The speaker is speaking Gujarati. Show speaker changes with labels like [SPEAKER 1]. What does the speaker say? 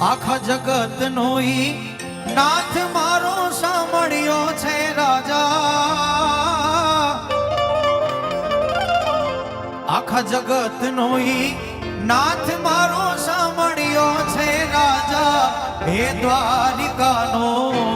[SPEAKER 1] આખા જગત નો નાથ મારો સાંભળ્યો છે રાજા. આખા જગત નો નાથ મારો સાંભળ્યો છે રાજા. હે દ્વારિકાનો